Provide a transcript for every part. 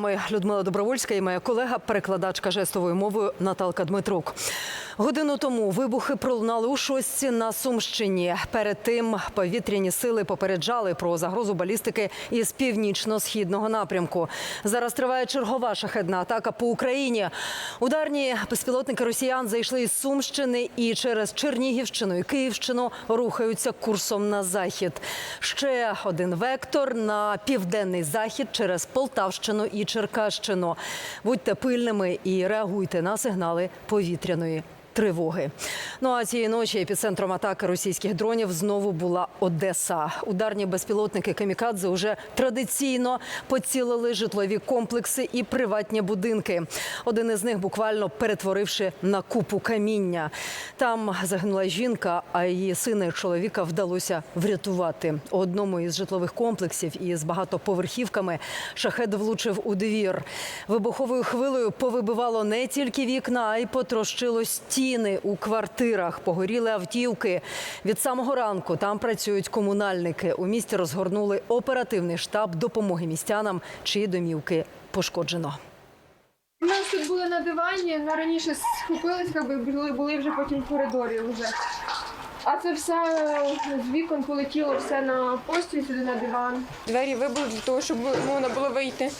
Ми Людмила Добровольська і моя колега, перекладачка жестовою мовою Наталка Дмитрук. Годину тому вибухи пролунали у шостці на Сумщині. Перед тим повітряні сили попереджали про загрозу балістики із північно-східного напрямку. Зараз триває чергова шахедна атака по Україні. Ударні безпілотники росіян зайшли із Сумщини і через Чернігівщину і Київщину рухаються курсом на захід. Ще один вектор на південний захід через Полтавщину і Черкащину. Будьте пильними і реагуйте на сигнали повітряної. Тривоги. Ну а цієї ночі епіцентром атаки російських дронів знову була Одеса. Ударні безпілотники Камікадзе уже традиційно поцілили житлові комплекси і приватні будинки. Один із них буквально перетворивши на купу каміння. Там загинула жінка, а її сина і чоловіка вдалося врятувати. У одному із житлових комплексів із багатоповерхівками шахет влучив у двір. Вибуховою хвилею повибивало не тільки вікна, а й потрощило стіни у квартирах. Погоріли автівки. Від самого ранку там працюють комунальники. У місті розгорнули оперативний штаб допомоги містянам, чиї домівки пошкоджено. У нас тут були на дивані, а раніше схопились, були, були вже потім в коридорі вже. А це все з вікон полетіло все на постіль сюди на диван. Двері вибили для того, щоб можна було вийти.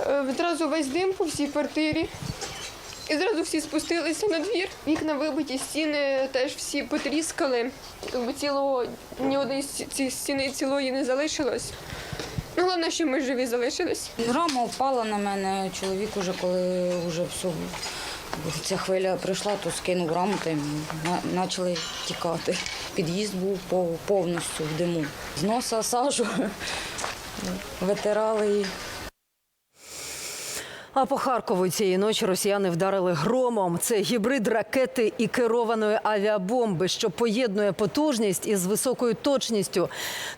Е, Відразу весь дим по всій квартирі. І зразу всі спустилися на двір. Вікна вибиті, стіни теж всі потріскали. Якби цілого ні однієї цієї стіни цілої не залишилось. Ну, головне, що ми живі залишились. Рама впала на мене. Чоловік уже коли вже все, ця хвиля прийшла, то скинув раму та й почали тікати. Під'їзд був повністю в диму. З носа сажу витирали. А по Харкову цієї ночі росіяни вдарили громом. Це гібрид ракети і керованої авіабомби, що поєднує потужність із високою точністю.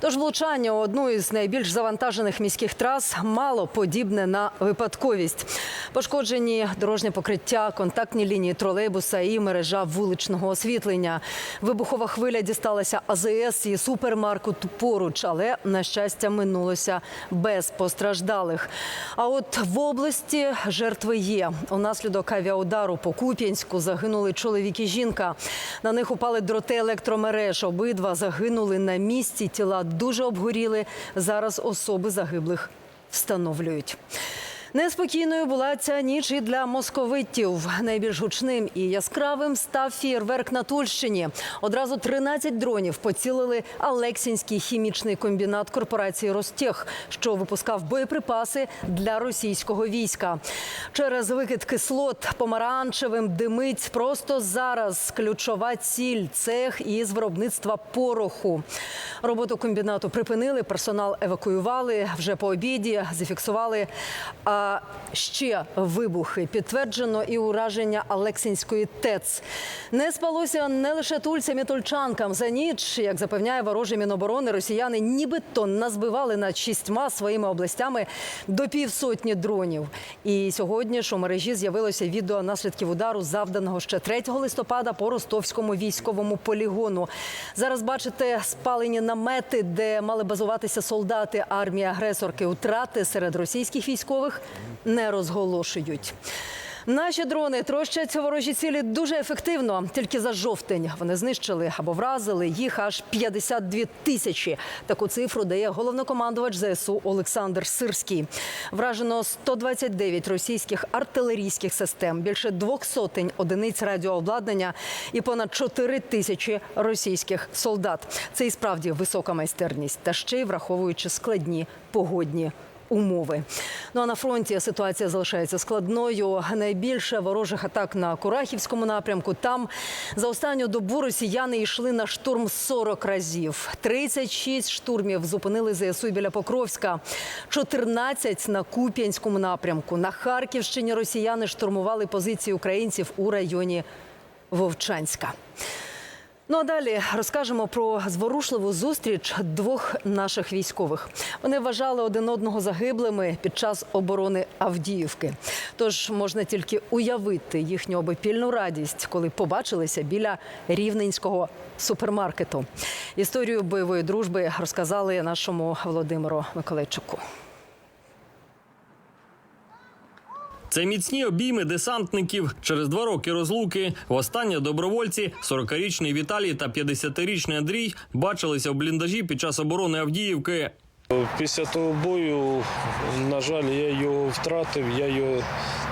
Тож влучання у одну із найбільш завантажених міських трас мало подібне на випадковість. Пошкоджені дорожнє покриття, контактні лінії тролейбуса і мережа вуличного освітлення. Вибухова хвиля дісталася АЗС і супермаркету поруч, але на щастя минулося без постраждалих. А от в області жертви є. Унаслідок авіаудару по Куп'янську загинули чоловік і жінка. На них упали дроти електромереж. Обидва загинули на місці. Тіла дуже обгоріли. Зараз особи загиблих встановлюють. Неспокійною була ця ніч і для московитів. Найбільш гучним і яскравим став фєрверк на Тульщині. Одразу 13 дронів поцілили Алексінський хімічний комбінат корпорації Ростех, що випускав боєприпаси для російського війська. Через викид кислот помаранчевим димить просто зараз ключова ціль цех із виробництва пороху. Роботу комбінату припинили, персонал евакуювали вже по обіді, зафіксували. Ще вибухи підтверджено і ураження Алексінської ТЕЦ. Не спалося не лише тульцям і тульчанкам. За ніч, як запевняє ворожий міноборони, росіяни нібито назбивали над шістьма своїми областями до півсотні дронів. І сьогодні ж у мережі з'явилося відео наслідків удару, завданого ще 3 листопада по ростовському військовому полігону. Зараз бачите спалені намети, де мали базуватися солдати армії агресорки. Утрати серед російських військових не розголошують. Наші дрони трощать ворожі цілі дуже ефективно. Тільки за жовтень вони знищили або вразили їх аж 52 тисячі. Таку цифру дає головнокомандувач ЗСУ Олександр Сирський. Вражено 129 російських артилерійських систем, більше двох сотень одиниць радіообладнання і понад 4 тисячі російських солдат. Це і справді висока майстерність, та ще й враховуючи складні погодні умови. Ну а на фронті ситуація залишається складною. Найбільше ворожих атак на Курахівському напрямку. Там за останню добу росіяни йшли на штурм 40 разів. 36 штурмів зупинили ЗСУ біля Покровська, 14 на Куп'янському напрямку. На Харківщині росіяни штурмували позиції українців у районі Вовчанська. Ну а далі розкажемо про зворушливу зустріч двох наших військових. Вони вважали один одного загиблими під час оборони Авдіївки. Тож можна тільки уявити їхню обопільну радість, коли побачилися біля рівненського супермаркету. Історію бойової дружби розказали нашому Володимиру Миколайчуку. Це міцні обійми десантників. Через два роки розлуки востаннє добровольці, 40-річний Віталій та 50-річний Андрій, бачилися в бліндажі під час оборони Авдіївки. Після того бою, на жаль, я його втратив, я його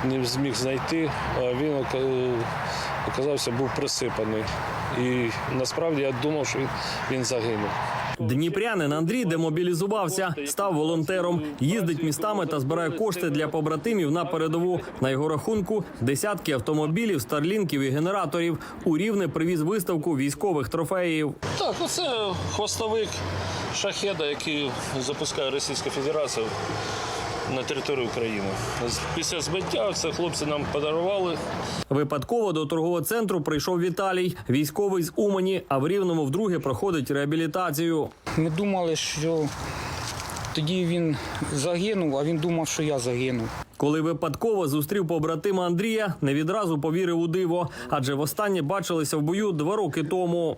не зміг знайти, а він оказався був присипаний. І насправді я думав, що він, загинув. Дніпрянин Андрій демобілізувався, став волонтером, їздить містами та збирає кошти для побратимів на передову. На його рахунку десятки автомобілів, старлінків і генераторів. У рівне привіз виставку військових трофеїв. Так, оце хвостовик шахеда, який запускає Російська Федерація на територію України. Після збиття це хлопці нам подарували. Випадково до торгового центру прийшов Віталій, військовий з Умані, а в Рівному вдруге проходить реабілітацію. Ми думали, що тоді він загинув, а він думав, що я загинув. Коли випадково зустрів побратима Андрія, не відразу повірив у диво, адже востаннє бачилися в бою два роки тому.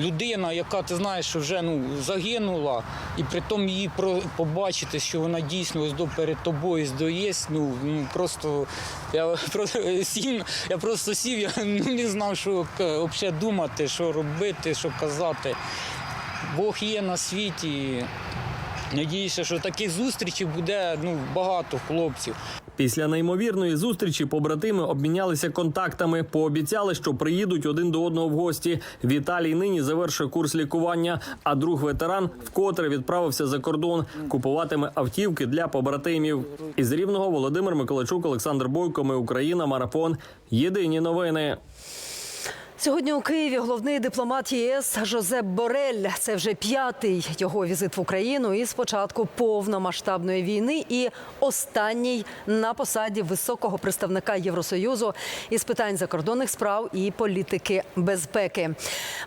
Людина, яка ти знаєш, що вже ну загинула, і при тому її побачити, що вона дійсно ось до перед тобою здоєсть. Ну, ну просто я просто сів, я просто сів, я ну, не знав, що взагалі думати, що робити, що казати. Бог є на світі. Надіюся, що таких зустрічей буде ну, багато хлопців. Після неймовірної зустрічі побратими обмінялися контактами, пообіцяли, що приїдуть один до одного в гості. Віталій нині завершує курс лікування, а друг ветеран вкотре відправився за кордон, купуватиме автівки для побратимів. Із рівного Володимир Миколайчук, Олександр Бойко. Ми Україна. Марафон. Єдині новини. Сьогодні у Києві головний дипломат ЄС Жозеп Борель. Це вже п'ятий його візит в Україну із початку повномасштабної війни і останній на посаді високого представника Євросоюзу із питань закордонних справ і політики безпеки.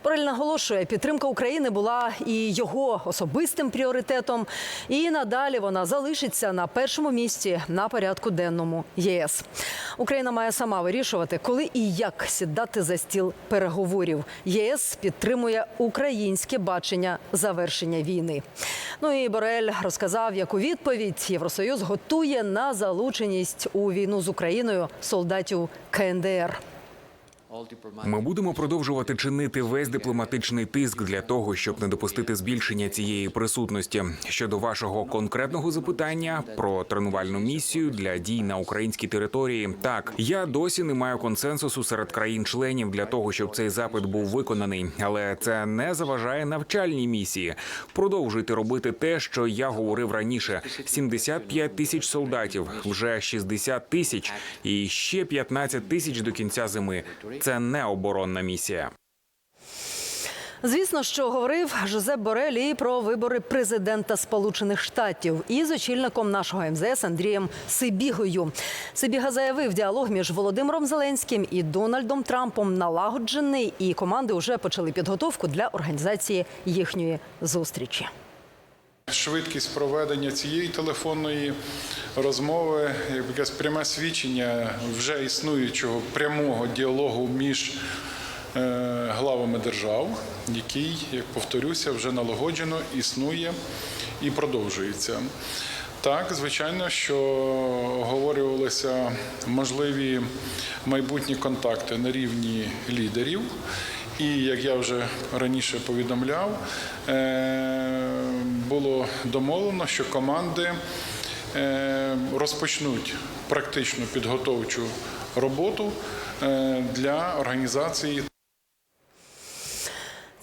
Борель наголошує, підтримка України була і його особистим пріоритетом. І надалі вона залишиться на першому місці на порядку денному ЄС. Україна має сама вирішувати, коли і як сідати за стіл переговорів. ЄС підтримує українське бачення завершення війни. Ну і Борель розказав, яку відповідь Євросоюз готує на залученість у війну з Україною солдатів КНДР. Ми будемо продовжувати чинити весь дипломатичний тиск для того, щоб не допустити збільшення цієї присутності. Щодо вашого конкретного запитання про тренувальну місію для дій на українській території, так я досі не маю консенсусу серед країн-членів для того, щоб цей запит був виконаний, але це не заважає навчальній місії. Продовжуйте робити те, що я говорив раніше: 75 тисяч солдатів, вже 60 тисяч і ще 15 тисяч до кінця зими. Це не оборонна місія. Звісно, що говорив Жозеп Борель про вибори президента Сполучених Штатів із очільником нашого МЗС Андрієм Сибігою. Сибіга заявив, діалог між Володимиром Зеленським і Дональдом Трампом налагоджений, і команди вже почали підготовку для організації їхньої зустрічі. Швидкість проведення цієї телефонної розмови, як якесь пряме свідчення вже існуючого прямого діалогу між е, главами держав, який, як повторюся, вже налагоджено існує і продовжується. Так, звичайно, що оговорювалися можливі майбутні контакти на рівні лідерів. І як я вже раніше повідомляв, е, було домовлено, що команди е, розпочнуть практичну підготовчу роботу е, для організації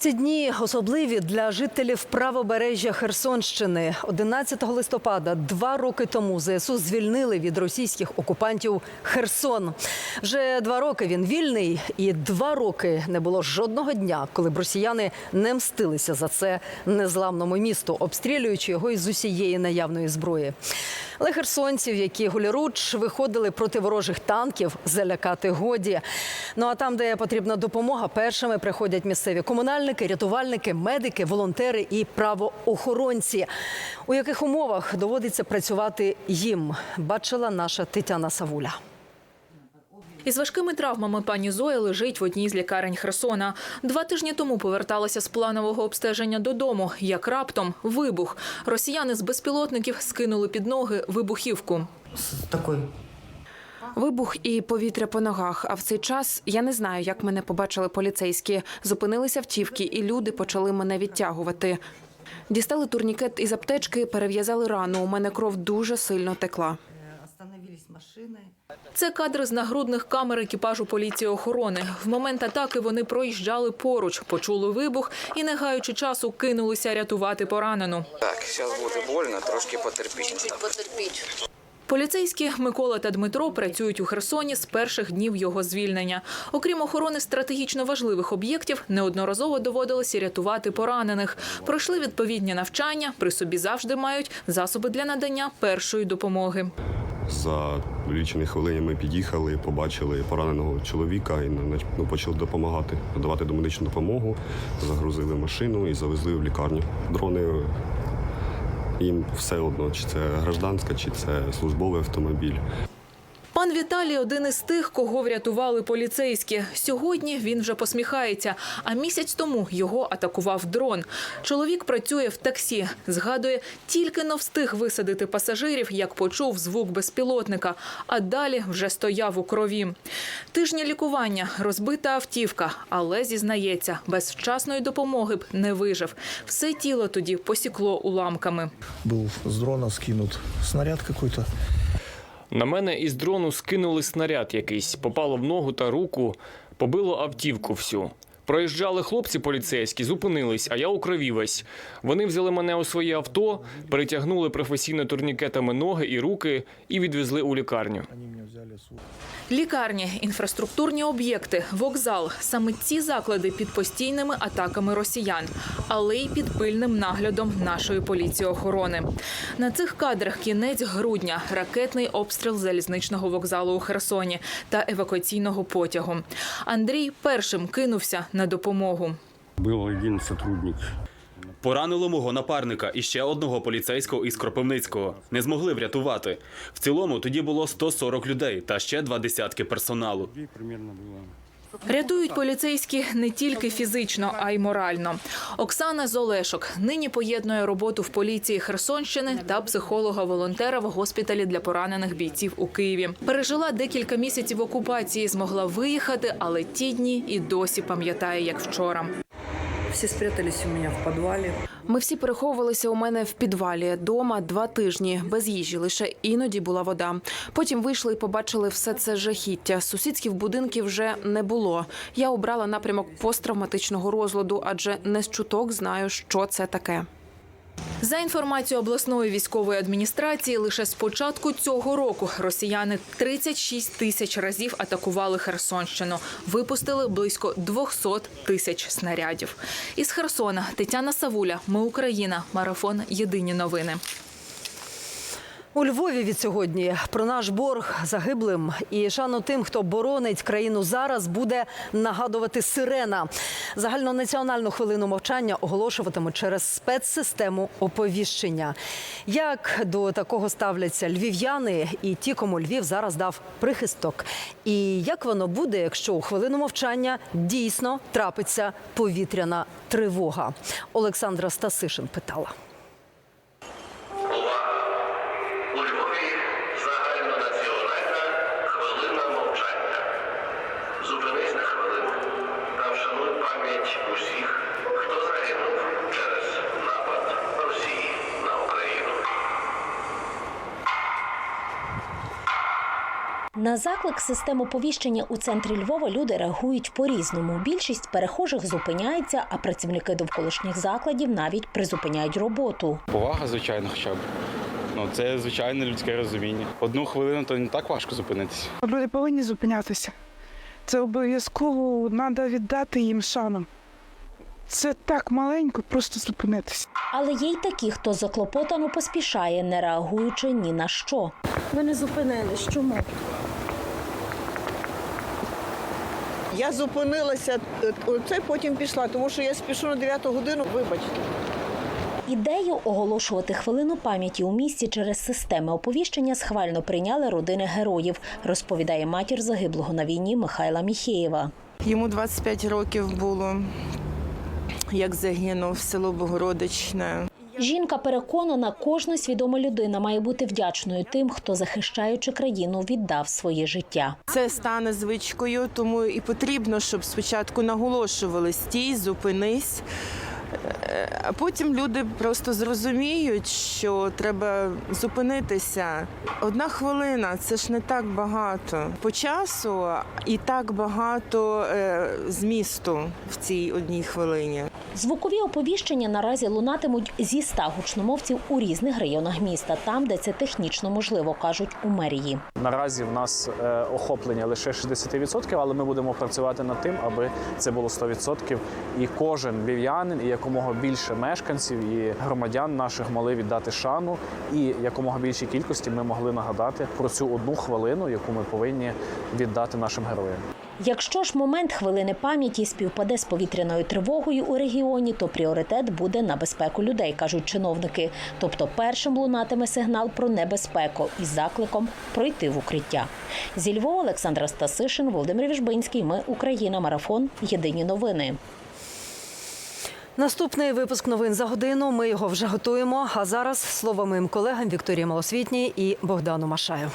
Ці дні особливі для жителів правобережжя Херсонщини. 11 листопада, два роки тому, ЗСУ звільнили від російських окупантів Херсон. Вже два роки він вільний, і два роки не було жодного дня, коли б росіяни не мстилися за це незламному місту, обстрілюючи його із усієї наявної зброї. Але херсонців, які гуляруч виходили проти ворожих танків, залякати годі. Ну а там, де потрібна допомога, першими приходять місцеві комунальники, рятувальники, медики, волонтери і правоохоронці. У яких умовах доводиться працювати їм, бачила наша Тетяна Савуля. Із важкими травмами пані Зоя лежить в одній з лікарень Херсона. Два тижні тому поверталася з планового обстеження додому. Як раптом вибух. Росіяни з безпілотників скинули під ноги вибухівку. такой Вибух і повітря по ногах. А в цей час я не знаю, як мене побачили поліцейські. Зупинилися автівки, і люди почали мене відтягувати. Дістали турнікет із аптечки, перев'язали рану. У мене кров дуже сильно текла. Це кадри з нагрудних камер екіпажу поліції охорони. В момент атаки вони проїжджали поруч, почули вибух і, не гаючи часу, кинулися рятувати поранену. Так, зараз буде больно, трошки потерпіть. Поліцейські Микола та Дмитро працюють у Херсоні з перших днів його звільнення. Окрім охорони стратегічно важливих об'єктів, неодноразово доводилося рятувати поранених. Пройшли відповідні навчання, при собі завжди мають засоби для надання першої допомоги. За лічені хвилини ми під'їхали, побачили пораненого чоловіка і ну, почали допомагати, надавати домедичну допомогу, загрузили машину і завезли в лікарню. Дрони їм все одно, чи це гражданська, чи це службовий автомобіль. Пан Віталій один із тих, кого врятували поліцейські. Сьогодні він вже посміхається. А місяць тому його атакував дрон. Чоловік працює в таксі. Згадує, тільки но встиг висадити пасажирів, як почув звук безпілотника. А далі вже стояв у крові. Тижні лікування, розбита автівка, але зізнається, без вчасної допомоги б не вижив. Все тіло тоді посікло уламками. Был с дрона скинут снаряд какой-то. На мене із дрону скинули снаряд якийсь, попало в ногу та руку, побило автівку всю. Проїжджали хлопці поліцейські, зупинились, а я у крові весь. Вони взяли мене у своє авто, перетягнули професійно турнікетами ноги і руки і відвезли у лікарню. Лікарні, інфраструктурні об'єкти, вокзал саме ці заклади під постійними атаками росіян, але й під пильним наглядом нашої поліції охорони. На цих кадрах кінець грудня, ракетний обстріл залізничного вокзалу у Херсоні та евакуаційного потягу. Андрій першим кинувся на допомогу. Був один сотрудник. Поранило мого напарника і ще одного поліцейського із Кропивницького. Не змогли врятувати. В цілому тоді було 140 людей та ще два десятки персоналу. Рятують поліцейські не тільки фізично, а й морально. Оксана Золешок нині поєднує роботу в поліції Херсонщини та психолога-волонтера в госпіталі для поранених бійців у Києві. Пережила декілька місяців окупації, змогла виїхати, але ті дні і досі пам'ятає, як вчора. Всі спрятались у мене в підвалі. Ми всі переховувалися у мене в підвалі дома два тижні без їжі. Лише іноді була вода. Потім вийшли і побачили все це жахіття. Сусідських будинків вже не було. Я обрала напрямок посттравматичного розладу, адже не з чуток знаю, що це таке. За інформацією обласної військової адміністрації, лише з початку цього року росіяни 36 тисяч разів атакували Херсонщину. Випустили близько 200 тисяч снарядів. Із Херсона Тетяна Савуля. Ми Україна. Марафон. Єдині новини. У Львові від сьогодні про наш борг загиблим і шану тим, хто боронить країну зараз, буде нагадувати сирена. Загальнонаціональну хвилину мовчання оголошуватимуть через спецсистему оповіщення. Як до такого ставляться львів'яни і ті, кому Львів зараз дав прихисток? І як воно буде, якщо у хвилину мовчання дійсно трапиться повітряна тривога? Олександра Стасишин питала. У Львові загальнонаціональна хвилина мовчання. Зупинись на хвилину та вшануй пам'ять усіх, хто загинув через напад Росії на Україну. На заклик систем оповіщення у центрі Львова люди реагують по-різному. Більшість перехожих зупиняється, а працівники довколишніх закладів навіть призупиняють роботу. Повага, звичайно, хоча б. Ну, це звичайне людське розуміння. Одну хвилину то не так важко зупинитися. Люди повинні зупинятися. Це обов'язково треба віддати їм шану. Це так маленько, просто зупинитися. Але є й такі, хто заклопотано поспішає, не реагуючи ні на що. Ви не зупинились. Чому? Я зупинилася, це потім пішла, тому що я спішу на 9 годину, вибачте. Ідею оголошувати хвилину пам'яті у місті через системи оповіщення схвально прийняли родини героїв, розповідає матір загиблого на війні Михайла Міхеєва. Йому 25 років було, як загинув село Богородичне. Жінка переконана, кожна свідома людина має бути вдячною тим, хто, захищаючи країну, віддав своє життя. Це стане звичкою, тому і потрібно, щоб спочатку наголошували стій, зупинись. А потім люди просто зрозуміють, що треба зупинитися. Одна хвилина це ж не так багато по часу і так багато е, змісту в цій одній хвилині. Звукові оповіщення наразі лунатимуть зі ста гучномовців у різних районах міста, там, де це технічно можливо, кажуть у мерії. Наразі в нас е, охоплення лише 60%, але ми будемо працювати над тим, аби це було 100%. І кожен львів'янин, і якомога більше мешканців і громадян наших могли віддати шану, і якомога більшій кількості ми могли нагадати про цю одну хвилину, яку ми повинні віддати нашим героям. Якщо ж момент хвилини пам'яті співпаде з повітряною тривогою у регіоні, то пріоритет буде на безпеку людей, кажуть чиновники. Тобто першим лунатиме сигнал про небезпеку із закликом пройти в укриття. Зі Львова Олександра Стасишин, Володимир Віжбинський. Ми Україна. Марафон. Єдині новини. Наступний випуск новин за годину. Ми його вже готуємо. А зараз слово моїм колегам Вікторії Малосвітній і Богдану Машаю.